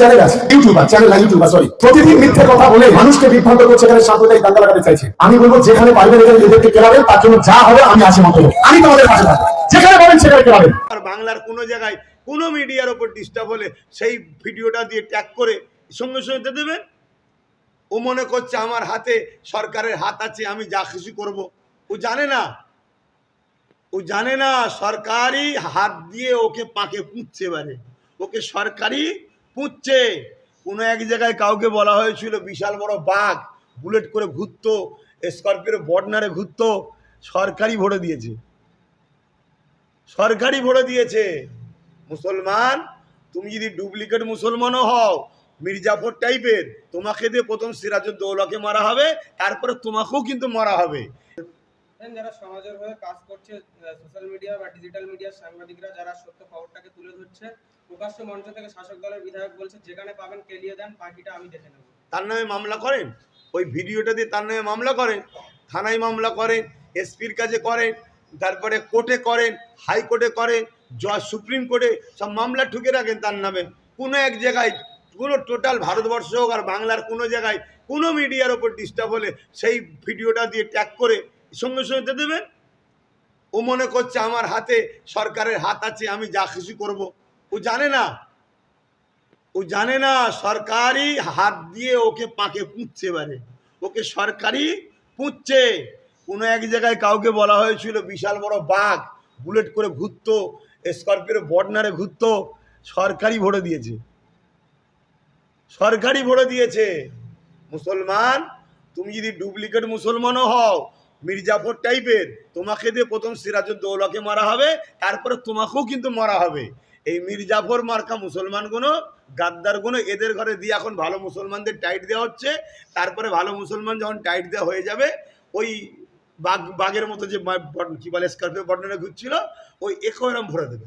Channel আছে। YouTuber channel না YouTuber sorry প্রতিদিন মিথ্যে কথা বলে মানুষকে বিভ্রান্ত করছে এখানে সাম্প্রদায়িক দাঙ্গা লাগাতে চাইছে। আমি বলব, যেখানে এদের এদেরকে কেলাবেন তার জন্য যা হবে আমি আছি মতো আমি তোমাদের পাশে থাকব। যেখানে পাবেন সেখানে কেলাবেন আর বাংলার কোনো জায়গায় কোনো মিডিয়ার ওপর ডিস্টার্ব হলে সেই ভিডিওটা দিয়ে ট্যাগ করে সঙ্গে সঙ্গে দেবেন? ও মনে করছে আমার হাতে সরকারের হাত আছে, আমি যা খুশি করব। ও জানে না। ও জানে না সরকারি হাত দিয়ে ওকে পাকে পুঁতছে এবারে। ওকে সরকারি পুঁতছে। কোনো এক জায়গায় কাউকে বলা হয়েছিল বিশাল বড় বাঘ, বুলেট করে ঘুরতো স্করপিওর বর্ডনারে ঘুরতো, সরকারি ভোটে দিয়েছে। সরকারি ভরে দিয়েছে। মুসলমান, তুমি যদি ডুপ্লিকেট মুসলমানও হও, মির্জাফর টাইপের, তোমাকে দিয়ে প্রথম সিরাজউদ্দৌলাকে মারা হবে, তারপরে তোমাকেও কিন্তু মারা হবে। যারা সমাজের হয়ে কাজ করছে সোশ্যাল মিডিয়া বা ডিজিটাল মিডিয়ার সাংবাদিকরা, যারা সত্য খবরটাকে তুলে ধরছে প্রকাশ্য মঞ্চ থেকে শাসক দলের বিধায়ক বলছে, যেখানে পাবেন কেলিয়ে দেন, বাকিটা আমি দেখে নেব। তার নামে মামলা করেন? ওই ভিডিওটা দিয়ে তার নামে মামলা করেন? থানায় মামলা করেন? এসপির কাছে করেন? তারপরে কোর্টে করেন? হাইকোর্টে করেন? জজ সুপ্রিম কোর্টে? সব মামলা ঠুকে রাখেন তার নামে। কোনো এক জায়গায়, কোনো টোটাল ভারতবর্ষ হোক আর বাংলার কোনো জায়গায়, কোনো মিডিয়ার ওপর ডিস্টার্ব হলে সেই ভিডিওটা দিয়ে ট্যাগ করে সঙ্গে সঙ্গে দেবেন? ও মনে করছে আমার হাতে সরকারের হাত আছে, আমি যা খুশি করব। ও জানে না। ও জানে না সরকারি হাত দিয়ে ওকে পাকে পুঁতছে এবারে। ওকে সরকারি পুঁতছে। কোনো এক জায়গায় কাউকে বলা হয়েছিল বিশাল বড় বাঘ বুলেট করে ঘুরতো, স্করপিওর বর্ডনারে ঘুরতো, সরকারি ভোটে দিয়েছে। সরকারি ভোটে দিয়েছে। মুসলমান, তুমি যদি ডুপ্লিকেট মুসলমানও হও মির্জাফর টাইপের তোমাকে দিয়ে প্রথম সিরাজউদ্দৌলাকে মারা হবে, তারপরে তোমাকেও কিন্তু মারা হবে। এই মির্জাফর মার্কা মুসলমানগুলো গাদ্দারগুলো এদের ঘরে দিয়ে এখন ভালো মুসলমানদের টাইট দেওয়া হচ্ছে। তারপরে ভালো মুসলমান যখন টাইট দেওয়া হয়ে যাবে, ওই বাঘ বাঘের মতো যে কি বলে, স্কর্পিও বটনে ঘুরছিল, ওই একরম ভরে দেবে।